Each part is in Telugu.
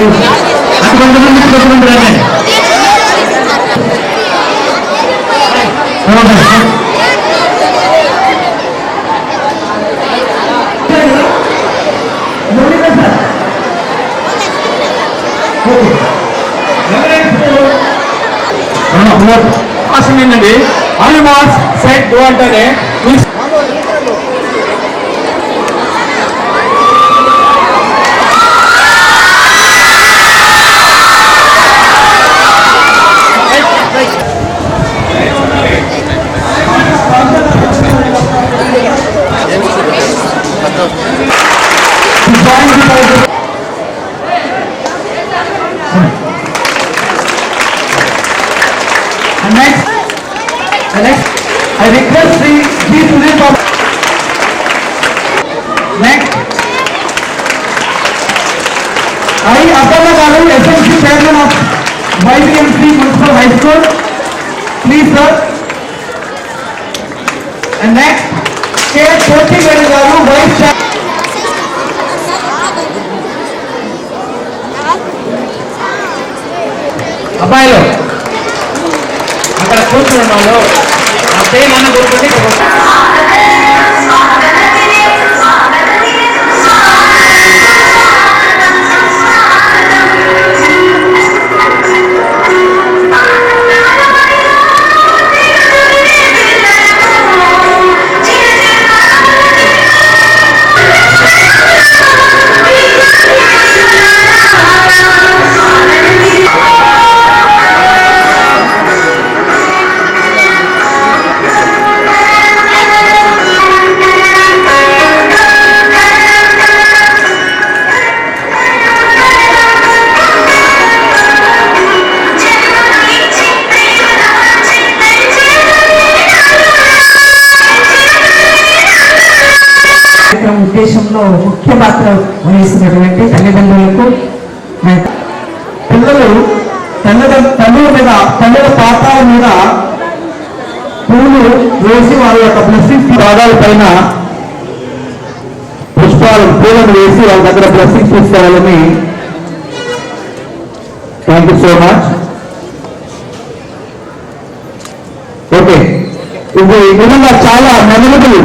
కొంతమంది కొంతమంది రండి అవకాశం ఏంటండి ఆల్ సెట్ అంటేనే And next, the next, I request Sri G. Sunil Babu. Next, I, Apollo Garu, SMC Chairman of YBMC Municipal High School. Please, sir. And next, K. Koti Garu, Vice Chairman. అబ్బాయిలు అక్కడ కూర్చున్న వాళ్ళు పేరు అన్న పాదాల పైన పుష్పాలు పూలను వేసి వాళ్ళ దగ్గర బ్లెస్సింగ్స్ తీసుకోవాలని thank you so much okay ఇది నిజంగా చాలా మెమరబుల్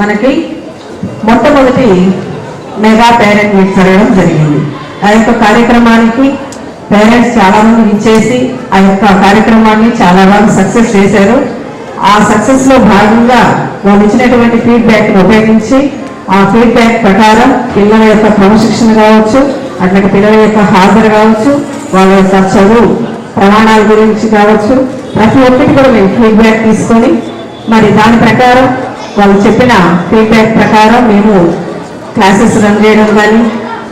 మనకి మొట్టమొదటి మెగా పేరెంట్ మీట్ జరగడం జరిగింది. ఆ యొక్క కార్యక్రమానికి పేరెంట్స్ చాలా మంది ఇచ్చేసి ఆ యొక్క కార్యక్రమాన్ని చాలా బాగా సక్సెస్ చేశారు. ఆ సక్సెస్లో భాగంగా వాళ్ళు ఇచ్చినటువంటి ఫీడ్బ్యాక్ ఉపయోగించి ఆ ఫీడ్బ్యాక్ ప్రకారం పిల్లల యొక్క క్రమశిక్షణ కావచ్చు అట్లాగే పిల్లల యొక్క హాజరు కావచ్చు వాళ్ళ యొక్క చదువు ప్రమాణాల గురించి కావచ్చు ప్రతి ఒక్కటి కూడా మేము ఫీడ్బ్యాక్ తీసుకొని మరి దాని ప్రకారం వాళ్ళు చెప్పిన ఫీడ్బ్యాక్ ప్రకారం మేము క్లాసెస్ రన్ చేయడం కానీ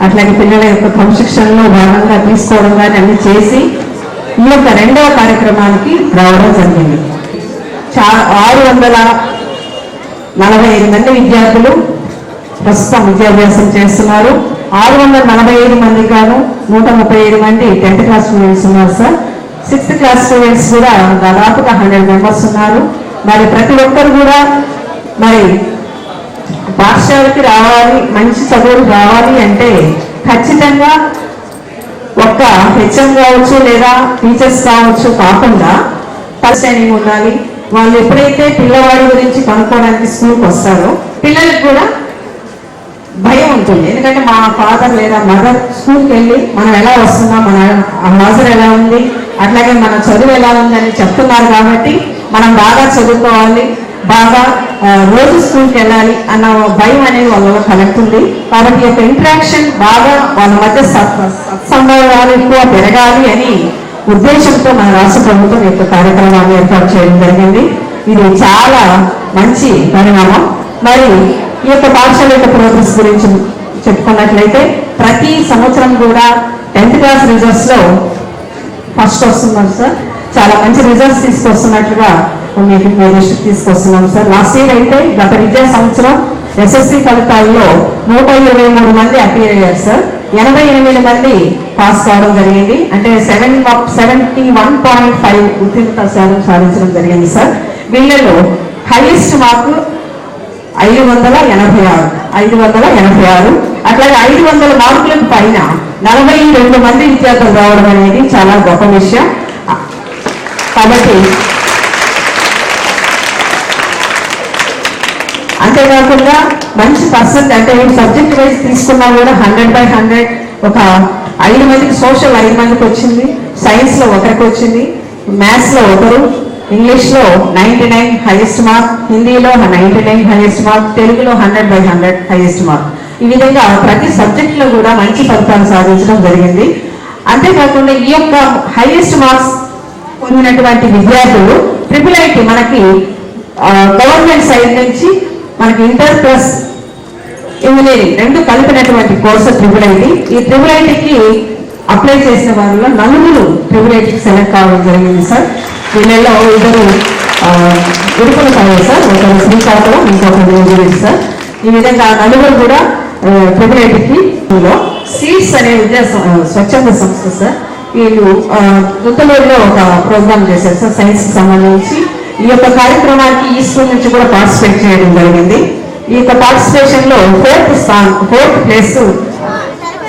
అట్లాగే పిల్లల యొక్క క్రమశిక్షణలో భాగంగా తీసుకోవడం కానీ అన్ని చేసి ఈ యొక్క రెండవ కార్యక్రమానికి రావడం జరిగింది. ఆరు వందల నలభై ఐదు మంది విద్యార్థులు ప్రస్తుతం విద్యాభ్యాసం చేస్తున్నారు. ఆరు వందల నలభై ఐదు మంది కాను నూట ముప్పై ఐదు మంది టెన్త్ క్లాస్ స్టూడెంట్స్ ఉన్నారు సార్. సిక్స్త్ క్లాస్ స్టూడెంట్స్ కూడా దాదాపుగా హండ్రెడ్ మెంబర్స్ ఉన్నారు. మరి ప్రతి ఒక్కరు కూడా మరి పాఠశాలకి రావాలి మంచి చదువులు రావాలి అంటే ఖచ్చితంగా ఒక్క హెచ్ఎం కావచ్చు లేదా టీచర్స్ కావచ్చు కాకుండా ఫస్ట్ ఉండాలి. వాళ్ళు ఎప్పుడైతే పిల్లవాడి గురించి కనుక్కోవడానికి స్కూల్కి వస్తారో పిల్లలకు కూడా భయం ఉంటుంది ఎందుకంటే మా ఫాదర్ లేదా మదర్ స్కూల్కి వెళ్ళి మనం ఎలా వస్తున్నాం మన హాజరు ఎలా ఉంది అట్లాగే మన చదువు ఎలా ఉంది అని చెప్తున్నారు కాబట్టి మనం బాగా చదువుకోవాలి బాగా రోజు స్కూల్కి వెళ్ళాలి అన్న భయం అనేది వాళ్ళలో కలుగుతుంది కాబట్టి యొక్క ఇంటరాక్షన్ బాగా వాళ్ళ మధ్య సత్- సత్సంబంధాలు ఎక్కువ పెరగాలి అని ఉద్దేశంతో మన రాష్ట్ర ప్రభుత్వం ఈ యొక్క కార్యక్రమాన్ని ఏర్పాటు చేయడం జరిగింది. ఇది చాలా మంచి పరిణామం. మరి ఈ యొక్క పాఠశాల యొక్క ప్రోగ్రెస్ గురించి చెప్పుకున్నట్లయితే ప్రతి సంవత్సరం కూడా టెన్త్ క్లాస్ రిజల్ట్స్లో ఫస్ట్ వస్తున్నారు సార్ చాలా మంచి రిజల్ట్స్ తీసుకొస్తున్నట్లుగా మీకు మీ దృష్టికి తీసుకొస్తున్నాం సార్ లాస్ట్ ఇయర్ అయితే గత విద్యా సంవత్సరం ఎస్ఎస్సి ఫలితాల్లో నూట ఇరవై మూడు మంది అపీర్ అయ్యారు సార్ ఎనభై ఎనిమిది మంది పాస్ కావడం జరిగింది. అంటే seven seventy one point five ఉత్తీర్ణత శాతం సాధించడం జరిగింది సార్. వీళ్ళలో హైయెస్ట్ మార్కు ఐదు వందల ఎనభై ఆరు. ఐదు వందల ఎనభై ఆరు. అట్లాగే ఐదు వందల మార్కులకు పైన నలభై రెండు మంది విద్యార్థులు రావడం అనేది చాలా గొప్ప విషయం. కాబట్టి అంతేకాకుండా మంచి పర్సెంట్ అంటే సబ్జెక్ట్ వైజ్ తీసుకున్నా కూడా హండ్రెడ్ బై హండ్రెడ్ ఒక ఐదు మందికి సోషల్ ఐదు మందికి వచ్చింది. సైన్స్లో ఒకరికి వచ్చింది. మ్యాథ్స్లో ఒకరు. ఇంగ్లీష్లో నైంటీ నైన్ హైయెస్ట్ మార్క్ హిందీలో నైంటీ నైన్ హైయెస్ట్ మార్క్ తెలుగులో hundred by hundred highest mark ఈ విధంగా ప్రతి సబ్జెక్టులో కూడా మంచి ఫలితాలు సాధించడం జరిగింది. అంతేకాకుండా ఈ యొక్క హైయెస్ట్ మార్క్స్ పొందినటువంటి విద్యార్థులు ట్రిపుల్ ఐటీ మనకి గవర్నమెంట్ సైడ్ నుంచి మనకి ఇంటర్ ప్లస్ ఇంజనీరింగ్ రెండు కలిపినటువంటి కోర్సు ట్రిపుల్ ఐటీ. ఈ ట్రిపుల్ ఐటీకి అప్లై చేసిన వారిలో నలుగురు ట్రిపుల్ ఐటీకి సెలెక్ట్ కావడం జరిగింది సార్ వీళ్ళలో ఇద్దరు ఉడుపులు కావాలి సార్ ఒకరు శ్రీకాకుళం ఇంకొకరు ఇంజనీరింగ్ సార్ ఈ విధంగా నలుగురు కూడా ట్రిపుల్ ఐటీకి సీట్స్ అనే విద్యా స్వచ్ఛంద సంస్థ సార్ వీళ్ళు గుంతలూరులో ఒక ప్రోగ్రామ్ చేశారు సార్ సైన్స్కి సంబంధించి. ఈ యొక్క కార్యక్రమానికి ఈ స్కూల్ నుంచి కూడా పార్టిసిపేట్ చేయడం జరిగింది. ఈ యొక్క పార్టిసిపేషన్లో ఫోర్త్ స్థానం ఫోర్త్ ప్లేస్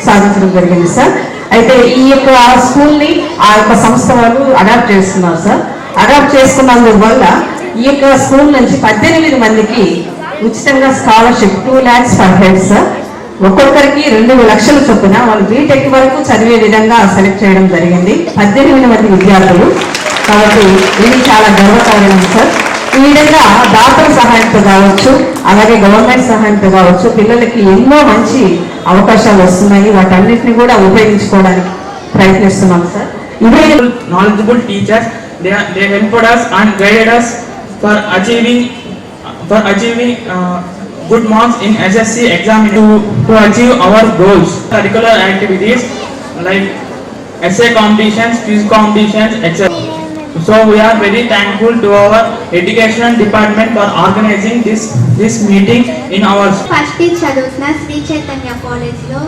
సాధించడం జరిగింది సార్ అయితే ఈ యొక్క స్కూల్ని ఆ యొక్క సంస్థ వాళ్ళు అడాప్ట్ చేస్తున్నారు సార్ అడాప్ట్ చేసుకున్నందువల్ల ఈ యొక్క స్కూల్ నుంచి పద్దెనిమిది మందికి ఉచితంగా scholarship two lakhs per head sir ఒక్కొక్కరికి రెండు లక్షల చొప్పున వాళ్ళు బీటెక్ వరకు చదివే విధంగా సెలెక్ట్ చేయడం జరిగింది. పద్దెనిమిది మంది విద్యార్థులు. కాబట్టి ఇది చాలా గర్వకారణం సార్ ఈ విధంగా డాక్టర్ సహాయంతో కావచ్చు అలాగే గవర్నమెంట్ సహాయంతో కావచ్చు పిల్లలకి ఎన్నో మంచి అవకాశాలు వస్తున్నాయి. వాటన్నింటిని కూడా ఉపయోగించుకోవడానికి ప్రయత్నిస్తున్నాం సార్. ఇవే knowledgeable teachers they and guided us for achieving for achieving good marks in SSC exam to achieve our goals curricular activities like essay competitions quiz competitions etcetera So we are very thankful to our education department for organizing this this meeting in our first year చదువుతున్న శ్రీ చైతన్య కాలేజ్లో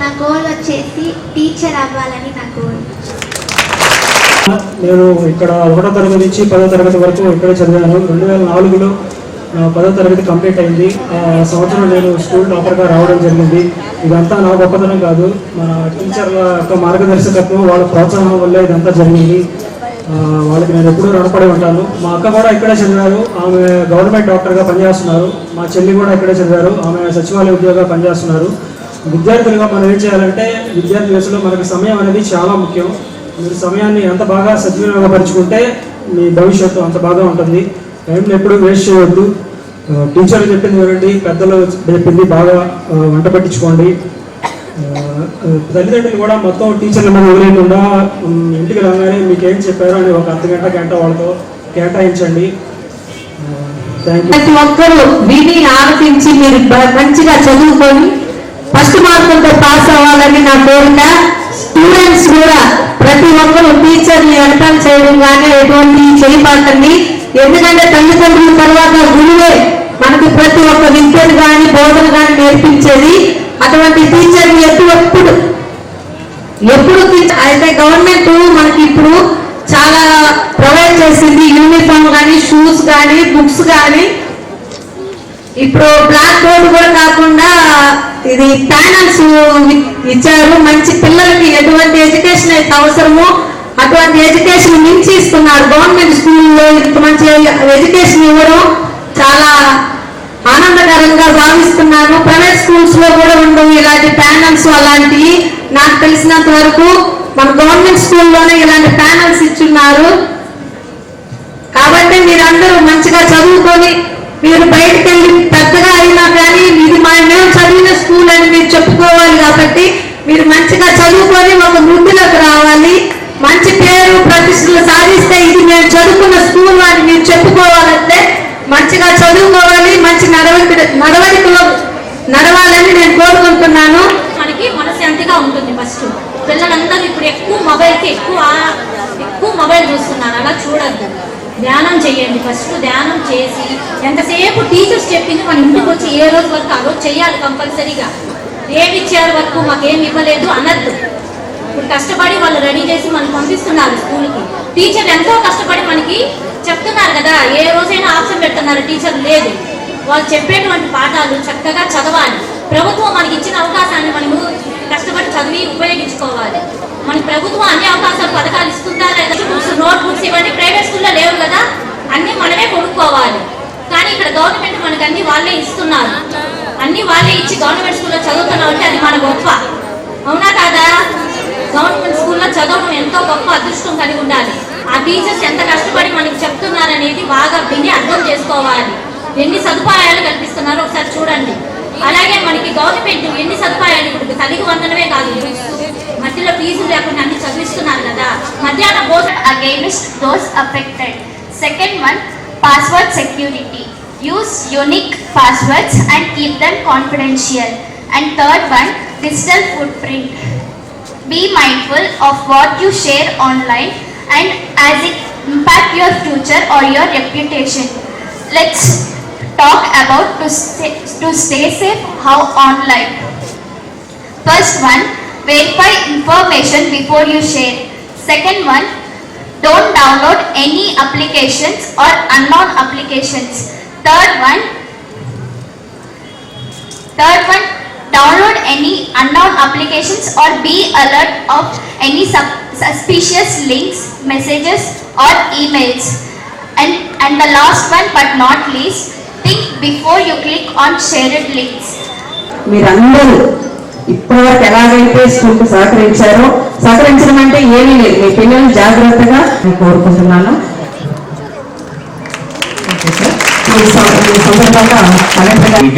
నా గోల్ వచ్చేసి టీచర్ అవ్వాలని నా గోల్ నేను ఇక్కడ ఒకటో తరగతి నుంచి పదో తరగతి వరకు ఇక్కడే చదివాను. రెండు వేల నాలుగులో నా పదో తరగతి కంప్లీట్ అయింది. ఆ సంవత్సరం నేను స్కూల్ టాపర్గా రావడం జరిగింది. ఇదంతా నా గొప్పతనం కాదు. మన టీచర్ల యొక్క మార్గదర్శకత్వం వాళ్ళ ప్రోత్సాహం వల్ల ఇదంతా జరిగింది. వాళ్ళకి నేను ఎప్పుడూ రుణపడి ఉంటాను. మా అక్క కూడా ఇక్కడే చదివారు. ఆమె గవర్నమెంట్ డాక్టర్గా పనిచేస్తున్నారు. మా చెల్లి కూడా ఇక్కడే చదివారు. ఆమె సచివాలయ ఉద్యోగంగా పనిచేస్తున్నారు. విద్యార్థులుగా మనం ఏం చేయాలంటే విద్యార్థి వయసులో మనకి సమయం అనేది చాలా ముఖ్యం. మీరు సమయాన్ని ఎంత బాగా సద్వినియోగపరుచుకుంటే మీ భవిష్యత్తు అంత బాగా ఉంటుంది. టైంని ఎప్పుడు వేస్ట్ చేయవద్దు టీచర్లు చెప్పింది వినండి. పెద్దలు చెప్పింది బాగా వంట పట్టించుకోండి. తల్లిదండ్రులు కూడా మొత్తం టీచర్ల మీద వదిలేకుండా ఇంటికి రాగానే మీకు ఏం చెప్పారో అని ఒక అర్ధ గంట గంట వాళ్ళతో కేటాయించండి. ప్రతి ఒక్కరూ విని ఆలోచించి మీరు మంచిగా చదువుకొని ఫస్ట్ మార్కులతో పాస్ అవ్వాలని నా కోరిక. స్టూడెంట్స్ కూడా ప్రతి ఒక్కరు టీచర్ని వెనకాల చేయడం కానీ ఎటువంటి చేయబాకండి. ఎందుకంటే తల్లిదండ్రుల తర్వాత గురువే మనకి ప్రతి ఒక్క విద్యను కానీ బోధన కానీ నేర్పించేది. అటువంటి టీచర్ని ఎప్పుడు ఎప్పుడు అయితే గవర్నమెంట్ మనకి ఇప్పుడు చాలా ప్రొవైడ్ చేసింది యూనిఫామ్ కానీ షూస్ కానీ బుక్స్ కానీ ఇప్పుడు బ్లాక్ బోర్డ్ కూడా కాకుండా ఇది ప్యానల్స్ ఇచ్చారు. మంచి పిల్లలకి ఎటువంటి ఎడ్యుకేషన్ అయితే అవసరమో అటువంటి ఎడ్యుకేషన్ మించి ఇస్తున్నారు. గవర్నమెంట్ స్కూల్లో ఇంత మంచి ఎడ్యుకేషన్ ఇవ్వడం చాలా ఆనందకరంగా భావిస్తున్నాను. ప్రైవేట్ స్కూల్స్లో కూడా ఉండవు. ఇలాంటి ప్యానల్స్ అలాంటివి నాకు తెలిసినంత వరకు మన గవర్నమెంట్ స్కూల్లోనే ఇలాంటి ప్యానల్స్ ఇచ్చున్నారు. కాబట్టి మీరందరూ మంచిగా చదువుకొని మీరు బయటకు వెళ్ళి పెద్దగా అయినా కానీ ఇది మా మేము చదివిన స్కూల్ అని మీరు చెప్పుకోవాలి కాబట్టి మీరు మంచిగా చదువుకొని ఒక వృద్ధిలోకి రావాలి. మంచి పేరు ప్రతిష్టలు సాధిస్తే ఇది మేము చదువుకున్న స్కూల్ అని మీరు చెప్పుకోవాలంటే మంచిగా చదువుకోవాలి మంచి నడవడి నడవడికలో నడవాలని నేను కోరుకుంటున్నాను. మనకి మనశ్శాంతిగా ఉంటుంది ఫస్ట్? పిల్లలందరూ ఇప్పుడు ఎక్కువ మొబైల్కి ఎక్కువ ఎక్కువ మొబైల్ చూస్తున్నారు. అలా చూడద్దు. ధ్యానం చేయండి ఫస్ట్. ధ్యానం చేసి ఎంతసేపు టీచర్స్ చెప్పింది మన ఇంటికి వచ్చి ఏ రోజు వరకు ఆ రోజు చేయాలి కంపల్సరీగా. ఏమి ఇచ్చారు వరకు మాకేమి ఇవ్వలేదు అనద్దు. ఇప్పుడు కష్టపడి వాళ్ళు రెడీ చేసి మనం పంపిస్తున్నారు స్కూల్కి. టీచర్ ఎంతో కష్టపడి మనకి చెప్తున్నారు కదా ఏ రోజైనా ఆప్షన్ పెడుతున్నారు టీచర్ లేదు. వాళ్ళు చెప్పేటువంటి పాఠాలు చక్కగా చదవాలి. ప్రభుత్వం మనకి ఇచ్చిన అవకాశాన్ని మనము కష్టపడి చదివి ఉపయోగించుకోవాలి. మన ప్రభుత్వం అన్ని అవకాశాలు పథకాలు ఇస్తుందా లేదా? బుక్స్ నోట్ బుక్స్ ఇవన్నీ ప్రైవేట్ స్కూల్లో లేవు కదా. అన్ని మనమే కొనుక్కోవాలి. కానీ ఇక్కడ గవర్నమెంట్ మనకు అన్ని వాళ్ళే ఇస్తున్నారు. అన్ని వాళ్ళే ఇచ్చి గవర్నమెంట్ స్కూల్లో చదువుతున్నాం అంటే అది మన గొప్ప. అవునా కాదా? గవర్నమెంట్ స్కూల్లో చదవడం ఎంతో గొప్ప అదృష్టం కలిగి ఉండాలి. టీచర్స్ ఎంత కష్టపడి మనకి చెప్తున్నారు అనేది బాగా విని అర్థం చేసుకోవాలి. ఎన్ని సదుపాయాలు కల్పిస్తున్నారో ఒకసారి చూడండి. అలాగే మనకి గవర్నమెంట్ ఎన్ని సదుపాయాలు ఇప్పుడు తల్లికి వందనమే కాదు. మధ్యలో ఫీజులు లేకుండా అన్ని చదివిస్తున్నారు కదా. మధ్యాహ్న board against those affected second one password security use unique passwords and keep them confidential and third one digital footprint be mindful of what you share online and as it impact your future or your reputation. Let's talk about to stay, to stay safe how online. First one, verify information before you share. Second one, don't download any applications or unknown applications. Third one, third one, download any unknown applications or be alert of any sub- suspicious links, messages or emails. And, and the last one but not least, think before you click on shared links. మీరందరూ ఇప్పటివరకు ఎలాగైతే స్కూల్కి సహకరించారో సహకరించడం అంటే ఏమీ లేదు మీ పిల్లలు జాగ్రత్తగా నేను కోరుకుంటున్నాను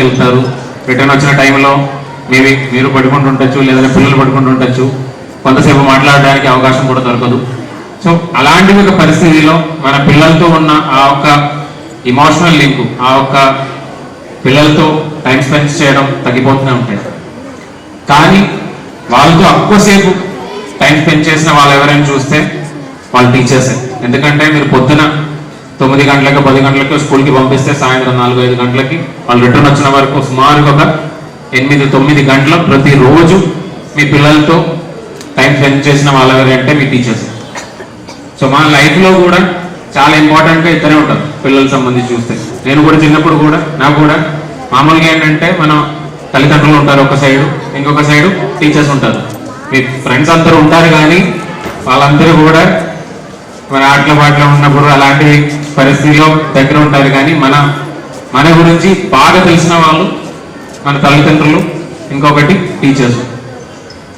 వెళ్తారు రిటర్న్ వచ్చిన టైంలో మేబీ మీరు పడుకుంటూ ఉండొచ్చు లేదా పిల్లలు పడుకుంటూ ఉండొచ్చు. కొంతసేపు మాట్లాడడానికి అవకాశం కూడా దొరకదు. సో అలాంటి ఒక పరిస్థితిలో మన పిల్లలతో ఉన్న ఆ ఒక్క ఇమోషనల్ లింక్ ఆ ఒక్క పిల్లలతో టైం స్పెండ్ చేయడం తగ్గిపోతూనే ఉంటాయి. కానీ వాళ్ళతో ఎక్కువసేపు టైం స్పెండ్ చేసిన వాళ్ళు ఎవరైనా చూస్తే వాళ్ళు టీచర్సే ఎందుకంటే మీరు పొద్దున తొమ్మిది గంటలకు పది గంటలకు స్కూల్కి పంపిస్తే సాయంత్రం నాలుగు ఐదు గంటలకి వాళ్ళు రిటర్న్ వచ్చిన వరకు సుమారుగా ఒక ఎనిమిది తొమ్మిది గంటలు ప్రతిరోజు మీ పిల్లలతో టైం స్పెండ్ చేసిన వాళ్ళంటే మీ టీచర్స్. సో మన లైఫ్లో కూడా చాలా ఇంపార్టెంట్గా ఇద్దరే ఉంటారు పిల్లల సంబంధించి చూస్తే. నేను కూడా చిన్నప్పుడు కూడా నాకు కూడా మామూలుగా ఏంటంటే మనం తల్లిదండ్రులు ఉంటారు ఒక సైడు ఇంకొక సైడు టీచర్స్ ఉంటారు. మీ ఫ్రెండ్స్ అందరూ ఉంటారు కానీ వాళ్ళందరూ కూడా మన ఆటల పాటలు ఉన్నప్పుడు అలాంటి పరిస్థితిలో దగ్గర ఉంటారు కానీ మన మన గురించి బాగా తెలిసిన వాళ్ళు మన తల్లిదండ్రులు ఇంకొకటి టీచర్స్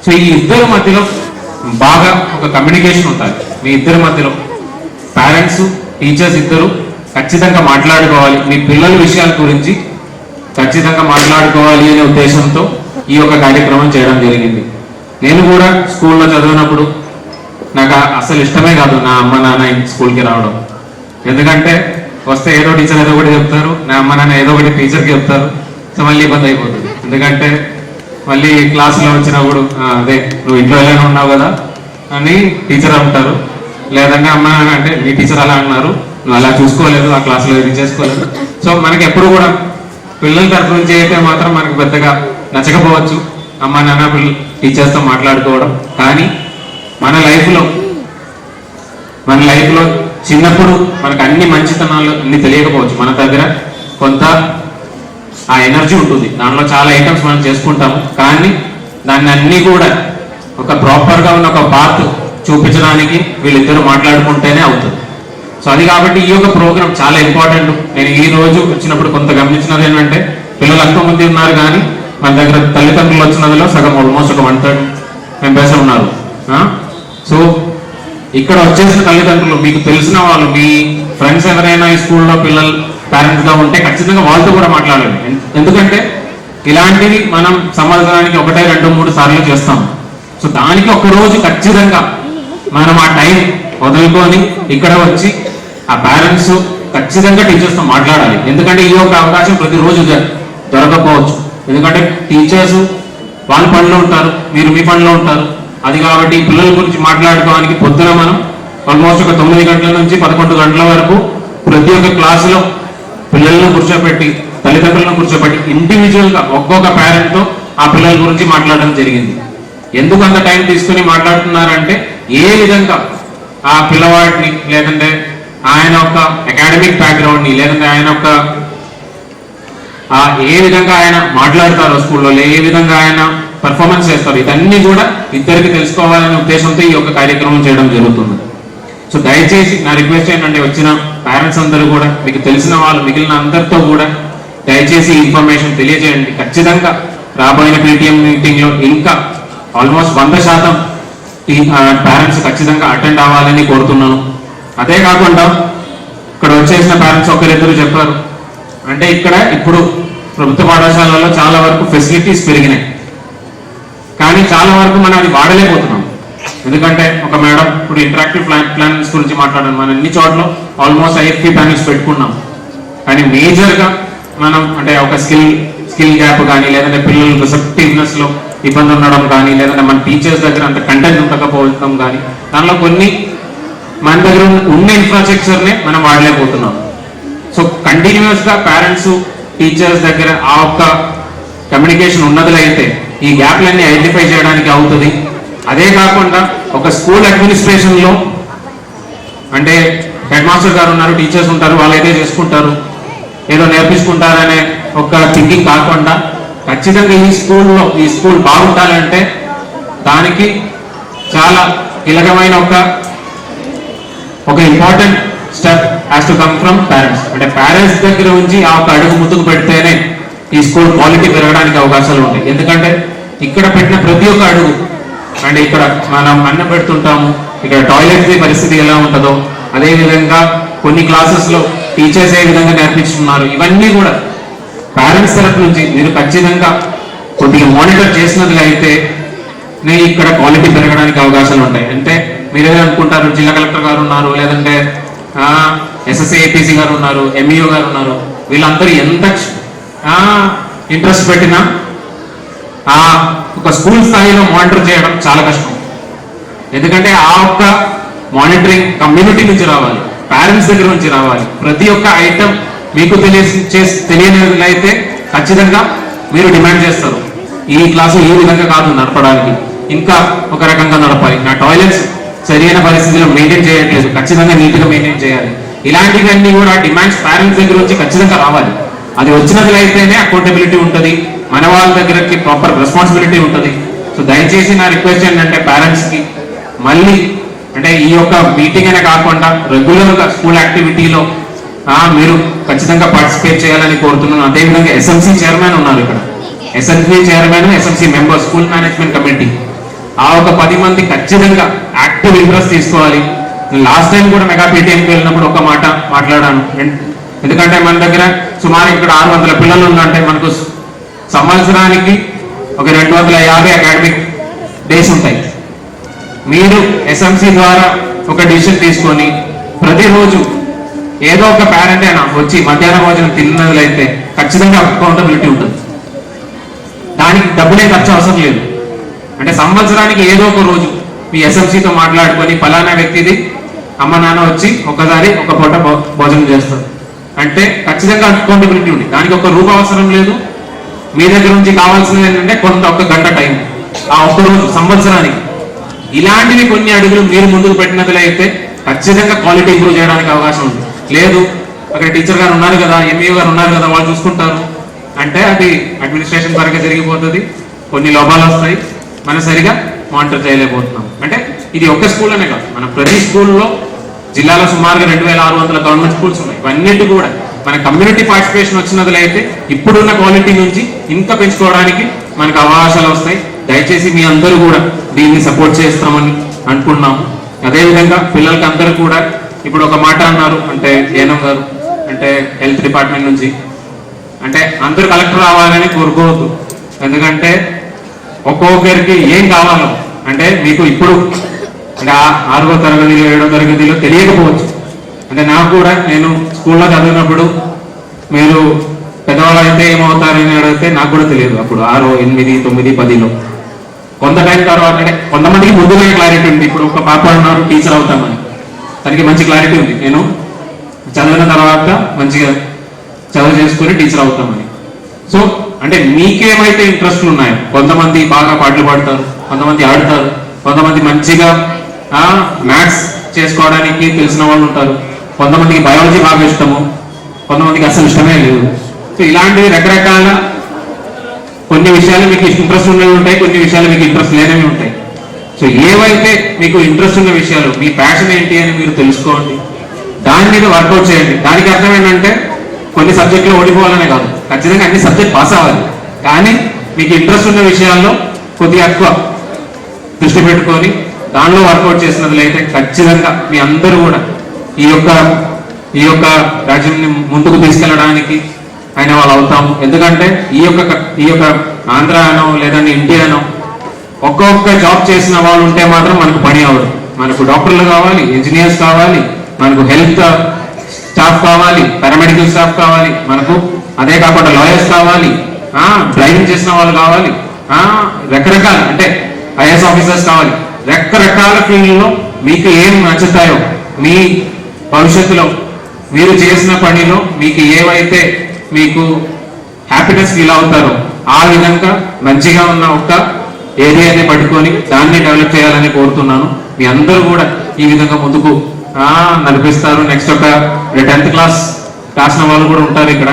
సో ఈ ఇద్దరి మధ్యలో బాగా ఒక కమ్యూనికేషన్ ఉంటుంది మీ ఇద్దరి మధ్యలో పేరెంట్స్ టీచర్స్ ఇద్దరు ఖచ్చితంగా మాట్లాడుకోవాలి. మీ పిల్లల విషయాల గురించి ఖచ్చితంగా మాట్లాడుకోవాలి అనే ఉద్దేశంతో ఈ యొక్క కార్యక్రమం చేయడం జరిగింది. నేను కూడా స్కూల్లో చదివినప్పుడు నాకు అసలు ఇష్టమే కాదు నా అమ్మ నాన్న స్కూల్కి రావడం. ఎందుకంటే వస్తే ఏదో టీచర్ ఏదో ఒకటి చెప్తారు నా అమ్మ నాన్న ఏదో ఒకటి టీచర్కి చెప్తారు. సో మళ్ళీ ఇబ్బంది అయిపోతుంది. ఎందుకంటే మళ్ళీ క్లాసులో వచ్చినప్పుడు అదే నువ్వు ఇంట్లో ఎలా ఉన్నావు కదా అని టీచర్ అంటారు. లేదంటే అమ్మ నాన్న అంటే మీ టీచర్ అలా అన్నారు. నువ్వు అలా చూసుకోలేదు ఆ క్లాసులో ఇది చేసుకోలేదు. సో మనకి ఎప్పుడు కూడా పిల్లల తరఫు నుంచి అయితే మాత్రం మనకు పెద్దగా నచ్చకపోవచ్చు. అమ్మ నాన్న పిల్లలు టీచర్స్తో మాట్లాడుకోవడం. కానీ మన లైఫ్లో మన లైఫ్లో చిన్నప్పుడు మనకు అన్ని మంచితనాలు అన్ని తెలియకపోవచ్చు. మన దగ్గర కొంత ఆ ఎనర్జీ ఉంటుంది. దానిలో చాలా ఐటమ్స్ మనం చేసుకుంటాము. కానీ దాన్ని అన్నీ కూడా ఒక ప్రాపర్గా ఉన్న ఒక పాత్ చూపించడానికి వీళ్ళిద్దరూ మాట్లాడుకుంటేనే అవుతుంది. సో అది కాబట్టి ఈ యొక్క ప్రోగ్రామ్ చాలా ఇంపార్టెంట్ నేను ఈ రోజు వచ్చినప్పుడు కొంత గమనించినది ఏంటంటే పిల్లలు ఎక్కువ మంది ఉన్నారు కానీ మన దగ్గర తల్లిదండ్రులు వచ్చినదిలో సగం ఆల్మోస్ట్ ఒక వన్ థర్డ్ మెంబర్స్ ఉన్నారు. సో ఇక్కడ వచ్చేసిన తల్లిదండ్రులు మీకు తెలిసిన వాళ్ళు మీ ఫ్రెండ్స్ ఎవరైనా ఈ స్కూల్లో పిల్లలు పేరెంట్స్గా ఉంటే ఖచ్చితంగా వాళ్ళతో కూడా మాట్లాడాలి. ఎందుకంటే ఇలాంటివి మనం సమాజానికి ఒకటే రెండు మూడు సార్లు చేస్తాం. సో దానికి ఒక రోజు ఖచ్చితంగా మనం ఆ టైం వదులుకొని ఇక్కడ వచ్చి ఆ పేరెంట్స్ ఖచ్చితంగా టీచర్స్తో మాట్లాడాలి. ఎందుకంటే ఈ యొక్క అవకాశం ప్రతిరోజు దొరకపోవచ్చు. దొరకకపోవచ్చు ఎందుకంటే టీచర్స్ వాళ్ళ పనిలో ఉంటారు మీరు మీ పనిలో ఉంటారు. అది కాబట్టి పిల్లల గురించి మాట్లాడుకోవడానికి పొద్దున మనం ఆల్మోస్ట్ ఒక తొమ్మిది గంటల నుంచి పదకొండు గంటల వరకు ప్రతి ఒక్క క్లాసులో పిల్లలను కూర్చోబెట్టి తల్లిదండ్రులను కూర్చోబెట్టి ఇండివిజువల్గా ఒక్కొక్క పేరెంట్తో ఆ పిల్లల గురించి మాట్లాడడం జరిగింది. ఎందుకు అంత టైం తీసుకుని మాట్లాడుతున్నారంటే ఏ విధంగా ఆ పిల్లవాడిని లేదంటే ఆయన యొక్క అకాడమిక్ బ్యాక్గ్రౌండ్ని లేదంటే ఆయన యొక్క ఆ ఏ విధంగా ఆయన మాట్లాడతారో స్కూల్లో ఏ విధంగా ఆయన పర్ఫార్మెన్స్ చేస్తారు ఇదన్నీ కూడా ఇద్దరికి తెలుసుకోవాలనే ఉద్దేశంతో ఈ యొక్క కార్యక్రమం చేయడం జరుగుతుంది. సో దయచేసి నా రిక్వెస్ట్ ఏంటంటే వచ్చిన పేరెంట్స్ అందరూ కూడా మీకు తెలిసిన వాళ్ళు మిగిలిన అందరితో కూడా దయచేసి ఇన్ఫర్మేషన్ తెలియజేయండి. ఖచ్చితంగా రాబోయే పేటిఎం మీటింగ్లో ఇంకా ఆల్మోస్ట్ వంద శాతం పేరెంట్స్ ఖచ్చితంగా అటెండ్ అవ్వాలని కోరుతున్నాను. అదే కాకుండా ఇక్కడ వచ్చేసిన పేరెంట్స్ ఒకరిద్దరు చెప్పారు. అంటే ఇక్కడ ఇప్పుడు ప్రభుత్వ పాఠశాలలో చాలా వరకు ఫెసిలిటీస్ పెరిగినాయి. కానీ చాలా వరకు మనం అది వాడలేకపోతున్నాం. ఎందుకంటే ఒక మేడం ఇప్పుడు ఇంటరాక్టివ్ ప్లాన్ ప్లానింగ్స్ గురించి మాట్లాడాను మనం అన్ని చోట్ల ఆల్మోస్ట్ ఐఎఫ్పి ప్లానింగ్స్ పెట్టుకున్నాం. కానీ మేజర్గా మనం అంటే ఒక స్కిల్ స్కిల్ గ్యాప్ కానీ లేదంటే పిల్లల రిసెప్టివ్నెస్లో ఇబ్బంది ఉండడం కానీ లేదంటే మన టీచర్స్ దగ్గర అంత కంటెంట్ ఉండకపోవడం కానీ దానిలో కొన్ని మన దగ్గర ఉన్న ఇన్ఫ్రాస్ట్రక్చర్ నే మనం వాడలేకపోతున్నాం. సో కంటిన్యూస్గా పేరెంట్స్ టీచర్స్ దగ్గర ఆ ఒక్క కమ్యూనికేషన్ ఉన్నదులైతే ఈ గ్యాప్లన్నీ ఐడెంటిఫై చేయడానికి అవుతుంది. అదే కాకుండా ఒక స్కూల్ అడ్మినిస్ట్రేషన్లో అంటే హెడ్ మాస్టర్ గారు ఉన్నారు టీచర్స్ ఉంటారు వాళ్ళు ఏదో చేసుకుంటారు ఏదో నేర్పించుకుంటారనే ఒక థింకింగ్ కాకుండా ఖచ్చితంగా ఈ స్కూల్లో ఈ స్కూల్ బాగుండాలంటే దానికి చాలా కీలకమైన ఒక ఒక important step has to come from parents అంటే పేరెంట్స్ దగ్గర ఉంచి ఆ ఒక అడుగు ముందుకు పెడితేనే ఈ స్కూల్ క్వాలిటీ పెరగడానికి అవకాశాలు ఉంటాయి. ఎందుకంటే ఇక్కడ పెట్టిన ప్రతి ఒక్క అడుగు అంటే ఇక్కడ మనం అన్నం పెడుతుంటాము. ఇక్కడ టాయిలెట్ పరిస్థితి ఎలా ఉంటుందో అదే విధంగా కొన్ని క్లాసెస్లో టీచర్స్ ఏ విధంగా నేర్పించుకున్నారు ఇవన్నీ కూడా పేరెంట్స్ తరఫు నుంచి మీరు ఖచ్చితంగా కొద్దిగా మానిటర్ చేసినట్లయితే నేను ఇక్కడ క్వాలిటీ పెరగడానికి అవకాశాలు ఉంటాయి. అంటే మీరు ఏదో అనుకుంటారు జిల్లా కలెక్టర్ గారు ఉన్నారు లేదంటే ఎస్ఎస్ఏ ఏపీసీ గారు ఉన్నారు ఎంఈఓ గారు ఉన్నారు. వీళ్ళందరూ ఎంత ఇంట్రెస్ట్ పెట్టినా ఆ ఒక స్కూల్ స్థాయిలో మానిటర్ చేయడం చాలా కష్టం. ఎందుకంటే ఆ ఒక్క మానిటరింగ్ కమ్యూనిటీ నుంచి రావాలి పేరెంట్స్ దగ్గర నుంచి రావాలి. ప్రతి ఒక్క ఐటమ్ మీకు తెలియ చేసి ఖచ్చితంగా మీరు డిమాండ్ చేస్తారు. ఈ క్లాసు ఈ విధంగా కాదు నడపడానికి. ఇంకా ఒక రకంగా నడపాలి. నా టాయిలెట్స్ సరైన పరిస్థితిలో మెయింటైన్ చేయట్లేదు. ఖచ్చితంగా నీట్గా మెయింటైన్ చేయాలి. ఇలాంటివన్నీ కూడా డిమాండ్స్ పేరెంట్స్ దగ్గర నుంచి ఖచ్చితంగా రావాలి. అది వచ్చినట్లయితేనే అకౌంటబిలిటీ ఉంటుంది. మన వాళ్ళ దగ్గరకి ప్రాపర్ రెస్పాన్సిబిలిటీ ఉంటుంది. సో దయచేసి నా రిక్వెస్ట్ ఏంటంటే పేరెంట్స్కి మళ్ళీ అంటే ఈ యొక్క మీటింగ్ అనే కాకుండా రెగ్యులర్గా స్కూల్ యాక్టివిటీలో మీరు ఖచ్చితంగా పార్టిసిపేట్ చేయాలని కోరుతున్నాను. అదేవిధంగా ఎస్ఎంసీ చైర్మన్ ఉన్నారు ఇక్కడ. SMC chairman SMC member school management committee ఆ ఒక పది మంది ఖచ్చితంగా యాక్టివ్ ఇంట్రెస్ట్ తీసుకోవాలి. లాస్ట్ టైం కూడా మెగా పీటీఎంకి వెళ్ళినప్పుడు ఒక మాట మాట్లాడాను. ఎందుకంటే మన దగ్గర సుమారు ఇక్కడ ఆరు వందల పిల్లలు ఉందంటే మనకు సంవత్సరానికి ఒక రెండు వందల యాభై అకాడమిక్ డేస్ ఉంటాయి. మీరు ఎస్ఎంసి ద్వారా ఒక డిసిషన్ తీసుకొని ప్రతిరోజు ఏదో ఒక పేరెంట్ అయినా వచ్చి మధ్యాహ్న భోజనం తిన్నట్లయితే ఖచ్చితంగా అకౌంటబిలిటీ ఉంటుంది. దానికి డబ్బులే ఖర్చు అవసరం లేదు. అంటే సంవత్సరానికి ఏదో ఒక రోజు మీ ఎస్ఎంసీతో మాట్లాడుకొని ఫలానా వ్యక్తిది అమ్మ నాన్న వచ్చి ఒకసారి ఒక పూట భోజనం చేస్తారు. అంటే ఖచ్చితంగా అకౌంటబిలిటీ ఉంది. దానికి ఒక రూప అవసరం లేదు. మీ దగ్గర నుంచి కావాల్సింది ఏంటంటే కొంత ఒక గంట టైం ఆ ఒక్క రోజు సంవత్సరానికి. ఇలాంటివి కొన్ని అడుగులు మీరు ముందుకు పెట్టినట్లయితే ఖచ్చితంగా క్వాలిటీ ఇంప్రూవ్ చేయడానికి అవకాశం ఉంది. లేదు అక్కడ టీచర్ గారు ఉన్నారు కదా ఎంఈఓ గారు ఉన్నారు కదా వాళ్ళు చూసుకుంటారు. అంటే అది అడ్మినిస్ట్రేషన్ పరంగా జరిగిపోతుంది. కొన్ని లోపాలు వస్తాయి. మనం సరిగా మానిటర్ చేయలేకపోతున్నాం. అంటే ఇది ఒక్క స్కూల్ అనే కాదు. మన ప్రతి స్కూల్లో జిల్లాలో సుమారుగా రెండు వేల ఆరు వందల గవర్నమెంట్ స్కూల్స్ ఉన్నాయి. ఇవన్నిటి కూడా మన కమ్యూనిటీ పార్టిసిపేషన్ వచ్చినట్లయితే ఇప్పుడున్న క్వాలిటీ నుంచి ఇంకా పెంచుకోవడానికి మనకు అవకాశాలు వస్తాయి. దయచేసి మీ అందరూ కూడా దీన్ని సపోర్ట్ చేస్తామని అనుకున్నాము అదేవిధంగా పిల్లలకి అందరూ కూడా ఇప్పుడు ఒక మాట అన్నారు అంటే ఏనం గారు అంటే హెల్త్ డిపార్ట్మెంట్ నుంచి. అంటే అందరూ కలెక్టర్ రావాలని కోరుకోవద్దు. ఎందుకంటే ఒక్కొక్కరికి ఏం కావాలో అంటే మీకు ఇప్పుడు అంటే ఆ- ఆరో తరగతిలో ఏడో తరగతిలో తెలియకపోవచ్చు. అంటే నాకు కూడా నేను స్కూల్లో చదివినప్పుడు మీరు పెద్దవాళ్ళు అయితే ఏమవుతారని అడిగితే నాకు కూడా తెలియదు అప్పుడు ఆరు ఎనిమిది తొమ్మిది పదిలో. కొంత టైం తర్వాత అంటే కొంతమందికి ముందుగానే క్లారిటీ ఉంది. ఇప్పుడు ఒక పాప ఉన్నారు టీచర్ అవుతామని. తనకి మంచి క్లారిటీ ఉంది. నేను చదివిన తర్వాత మంచిగా చదువు చేసుకుని టీచర్ అవుతామని. సో అంటే మీకేమైతే ఇంట్రెస్ట్లు ఉన్నాయో కొంతమంది బాగా పాటలు పాడతారు కొంతమంది ఆడతారు కొంతమంది మంచిగా మ్యాథ్స్ చేసుకోవడానికి తెలిసిన వాళ్ళు ఉంటారు. కొంతమందికి బయాలజీ బాగా ఇష్టము కొంతమందికి అసలు ఇష్టమే లేదు. సో ఇలాంటివి రకరకాల కొన్ని విషయాలు మీకు ఇంట్రెస్ట్ ఉన్నవి ఉంటాయి కొన్ని విషయాలు మీకు ఇంట్రెస్ట్ లేనివి ఉంటాయి. సో ఏవైతే మీకు ఇంట్రెస్ట్ ఉన్న విషయాలు మీ ప్యాషన్ ఏంటి అని మీరు తెలుసుకోండి. దాని మీద వర్కౌట్ చేయండి. దానికి అర్థం ఏంటంటే కొన్ని సబ్జెక్టులు ఓడిపోవాలనే కాదు. ఖచ్చితంగా అన్ని సబ్జెక్ట్ పాస్ అవ్వాలి. కానీ మీకు ఇంట్రెస్ట్ ఉన్న విషయాల్లో కొద్దిగా ఎక్కువ దృష్టి పెట్టుకొని దానిలో వర్కౌట్ చేసినట్లయితే ఖచ్చితంగా మీ అందరూ కూడా ఈ యొక్క ఈ యొక్క రాజ్యాన్ని ముందుకు తీసుకెళ్ళడానికి అయిన వాళ్ళు అవుతాము. ఎందుకంటే ఈ యొక్క ఈ యొక్క ఆంధ్ర అనో లేదంటే ఇండియానో ఒక్కొక్క జాబ్ చేసిన వాళ్ళు ఉంటే మాత్రం మనకు పని అవ్వదు మనకు డాక్టర్లు కావాలి ఇంజనీర్స్ కావాలి మనకు హెల్త్ స్టాఫ్ కావాలి పారామెడికల్ స్టాఫ్ కావాలి మనకు అదే కాకుండా లాయర్స్ కావాలి డ్రైవింగ్ చేసిన వాళ్ళు కావాలి రకరకాల అంటే ఐఏఎస్ ఆఫీసర్స్ కావాలి. రకరకాల ఫీల్డ్లో మీకు ఏం నచ్చుతాయో మీ భవిష్యత్తులో మీరు చేసిన పనిలో మీకు ఏవైతే మీకు హ్యాపీనెస్ ఫీల్ అవుతారో ఆ విధంగా మంచిగా ఉన్న ఒక ఏరియాని పట్టుకొని దాన్ని డెవలప్ చేయాలని కోరుతున్నాను. మీ అందరూ కూడా ఈ విధంగా ముందుకు నడిపిస్తారు. నెక్స్ట్ ఒక టెన్త్ క్లాస్ రాసిన వాళ్ళు కూడా ఉంటారు ఇక్కడ.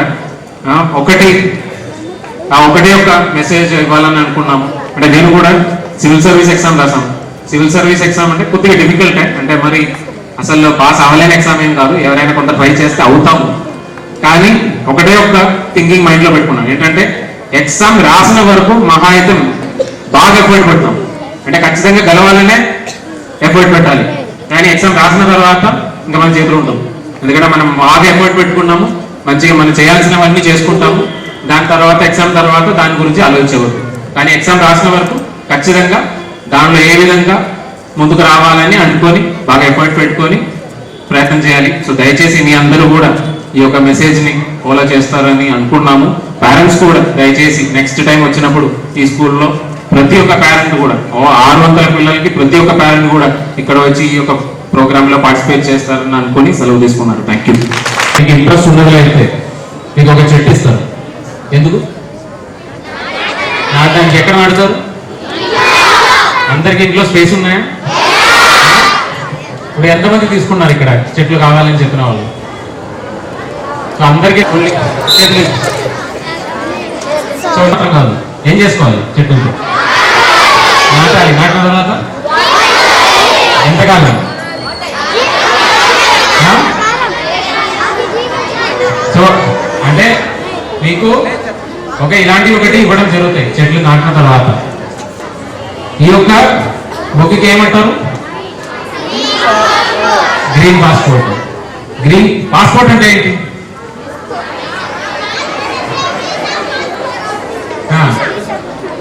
ఒకటి ఆ ఒకటే ఒక మెసేజ్ ఇవ్వాలని అనుకున్నాము. అంటే నేను కూడా సివిల్ సర్వీస్ ఎగ్జామ్ రాసాను సివిల్ సర్వీస్ ఎగ్జామ్ అంటే కొద్దిగా డిఫికల్ట్ అంటే మరి అసలు పాస్ అవ్వలేని ఎగ్జామ్ ఏం కాదు ఎవరైనా కొంత ట్రై చేస్తే అవుతాము. కానీ ఒకటే ఒక థింకింగ్ మైండ్లో పెట్టుకున్నాం పెట్టుకున్నాను. ఏంటంటే ఎగ్జామ్ రాసిన వరకు మహా అయితే బాగా ఎఫర్ట్ పెడతాం. అంటే ఖచ్చితంగా గెలవాలనే ఎఫర్ట్ పెట్టాలి. కానీ ఎగ్జామ్ రాసిన తర్వాత ఇంకా మన చేతిలో ఉంటాం ఎందుకంటే మనం బాగా ఎఫర్ట్ పెట్టుకున్నాము మంచిగా మనం చేయాల్సినవన్నీ చేసుకుంటాము. దాని తర్వాత ఎగ్జామ్ తర్వాత దాని గురించి ఆలోచించవద్దు కానీ ఎగ్జామ్ రాసిన వరకు ఖచ్చితంగా దానిలో ఏ విధంగా ముందుకు రావాలని అనుకొని బాగా ఎఫర్ట్ పెట్టుకొని ప్రయత్నం చేయాలి. సో దయచేసి మీ అందరూ కూడా ఈ యొక్క మెసేజ్ని ఫాలో చేస్తారని అనుకున్నాము పేరెంట్స్ కూడా దయచేసి నెక్స్ట్ టైం వచ్చినప్పుడు ఈ స్కూల్లో ప్రతి ఒక్క పేరెంట్ కూడా ఓ ఆరు వందల పిల్లలకి ప్రతి ఒక్క పేరెంట్ కూడా ఇక్కడ వచ్చి ఈ యొక్క ప్రోగ్రాంలో పార్టిసిపేట్ చేస్తారని అనుకుని సెలవు తీసుకున్నారు. థ్యాంక్ యూ మీకు ఇంట్రెస్ట్ ఉన్నట్లయితే మీకు ఒక చెట్టు ఇస్తారు ఎందుకు? దానికి ఎక్కడ నాటుతారు? అందరికి ఇంట్లో స్పేస్ ఉన్నాయా? ఇప్పుడు ఎంతమంది తీసుకున్నారు ఇక్కడ? చెట్లు కావాలని చెప్పిన వాళ్ళు. సో అందరికీ ఫుల్ సో కాదు. ఏం చేసుకోవాలి చెట్లు నాటాలి. నాటిన తర్వాత? ఎంతకాలం సో అంటే మీకు ఒక ఇలాంటివి ఒకటి ఇవ్వడం జరుగుతాయి. చెట్లు నాటిన తర్వాత. ఈ యొక్క బుక్కి ఏమంటారు గ్రీన్ పాస్పోర్ట్. గ్రీన్ పాస్పోర్ట్ అంటే ఏంటి?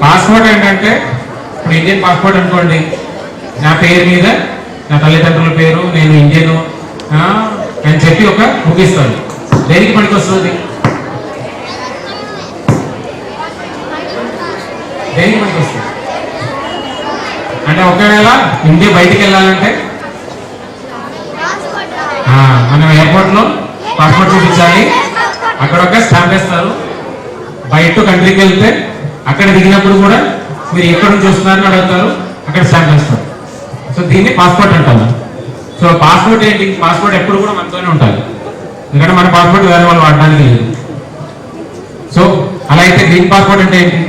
పాస్పోర్ట్ ఏంటంటే ఇప్పుడు ఇండియన్ పాస్పోర్ట్ అనుకోండి. నా పేరు మీద నా తల్లిదండ్రుల పేరు నేను ఇండియను అని చెప్పి ఒక ముగిస్తాను దేనికి పనికొస్తుంది? దేనికి పనికొస్తుంది? అంటే ఒకవేళ ఇండియా బయటికి వెళ్ళాలంటే లో పాస్పోర్ట్ చూపించాలి. అక్కడ ఒక స్టాంప్ వేస్తారు. బయట కంట్రీకి వెళ్తే అక్కడ దిగినప్పుడు కూడా మీరు ఎక్కడ నుంచి వస్తున్నారని అడుగుతారు. అక్కడ స్టాంప్ వేస్తారు. సో దీన్ని పాస్పోర్ట్ అంటారు. సో పాస్పోర్ట్ ఏంటి? పాస్పోర్ట్ ఎప్పుడు కూడా మనతోనే ఉండాలి. ఎందుకంటే మన పాస్పోర్ట్ వేరే వాళ్ళు వాడడానికి లేదు. సో అలా అయితే గ్రీన్ పాస్పోర్ట్ అంటే ఏంటి?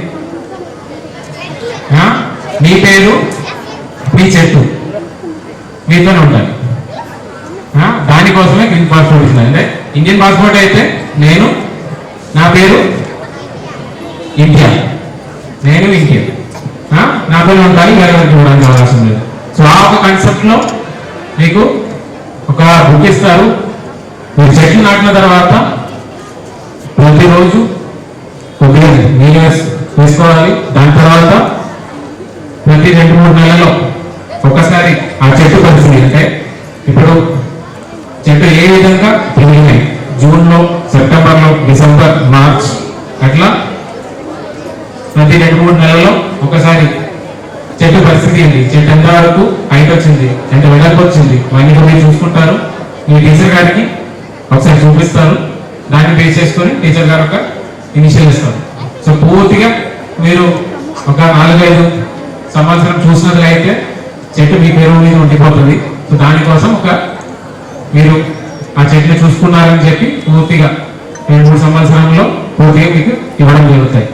మీ పేరు మీ చెట్టు మీతోనే ఉండాలి. దానికోసమే గ్రీన్ పాస్పోర్ట్ ఇస్తుంది అంటే ఇండియన్ పాస్పోర్ట్ అయితే నేను నా పేరు ఇండియా నేను ఇండియా నా పేరు ఉండాలి వేరేవారికి చూడడానికి అవకాశం లేదు. సో ఆ ఒక కాన్సెప్ట్లో మీకు ఒక బుక్ ఇస్తారు. మీరు చెట్లు నాటిన తర్వాత ప్రతిరోజు కొద్దిగా నీళ్ళు వేస్- వేసుకోవాలి దాని తర్వాత ప్రతి రెండు మూడు నెలల్లో ఒకసారి ఆ చెట్టు పరిస్థితి అంటే ఇప్పుడు చెట్టు ఏ విధంగా పెరిగినాయి జూన్లో సెప్టెంబర్లో డిసెంబర్ మార్చ్ అట్లా ప్రతి రెండు మూడు నెలల్లో ఒకసారి చెట్టు పరిస్థితి ఏంటి చెట్టు ఎంత వరకు హైట్ వచ్చింది ఎంత వెడల్పు వచ్చింది కూడా మీరు చూసుకుంటారు. మీ టీచర్ గారికి ఒకసారి చూపిస్తారు. దాన్ని బేస్ చేసుకొని టీచర్ గారు ఒక ఇనిషియల్ ఇస్తారు. సో పూర్తిగా మీరు ఒక నాలుగైదు సంవత్సరం చూసినట్లయితే చెట్టు మీ పేరు మీద ఉండిపోతుంది. సో దానికోసం ఒక మీరు ఆ చెట్టుని చూసుకున్నారని చెప్పి పూర్తిగా రెండు మూడు సంవత్సరంలో పూర్తిగా మీకు ఇవ్వడం జరుగుతాయి.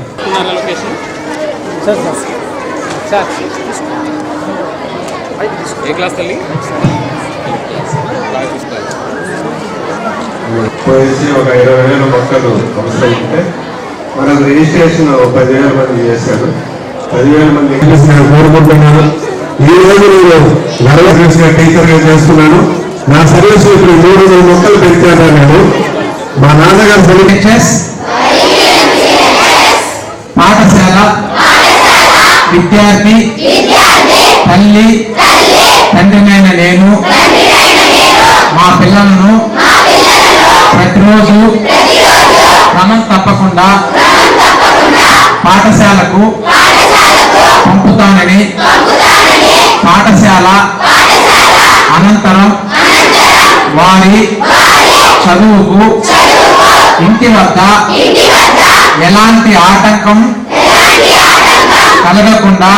పోయేసి ఒక ఇరవై వేల మొక్కలు అవసరం ఉంటే మనకు రిజిస్ట్రేషన్ పదివేల మంది చేశారు. పదివేల మంది నేను కోరుకుంటున్నాను. ఈ రోజు నేను గర్వకృష్ణ టీచర్గా చేస్తున్నాను. నా సర్వీస్ ఇప్పుడు మూడు వందల మొక్కలు పెంచాను నేను మా నాన్నగారు టీచర్స్ పాఠశాల విద్యార్థి తల్లి తండ్రినైన నేను మా పిల్లలను ప్రతిరోజు క్రమం తప్పకుండా పాఠశాలకు పంపుతానని పాఠశాల అనంతరం వారి చదువుకు ఇంటి వద్ద ఎలాంటి ఆటంకం కలగకుండా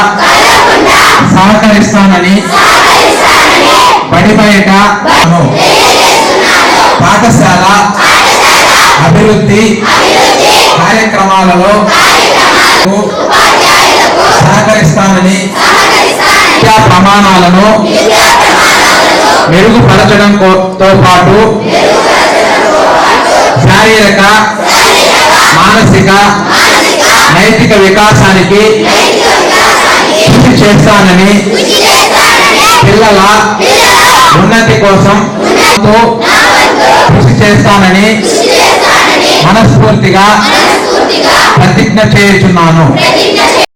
సహకరిస్తానని బయట పాఠశాల అభివృద్ధి కార్యక్రమాలలో సహకరిస్తానని విద్యా ప్రమాణాలను మెరుగుపరచడం కో- తో పాటు శారీరక మానసిక నైతిక వికాసానికి కృషి చేస్తానని పిల్లల ఉన్నతి కోసం కృషి చేస్తానని మనస్ఫూర్తిగా ప్రతిజ్ఞ చేయుచున్నాను.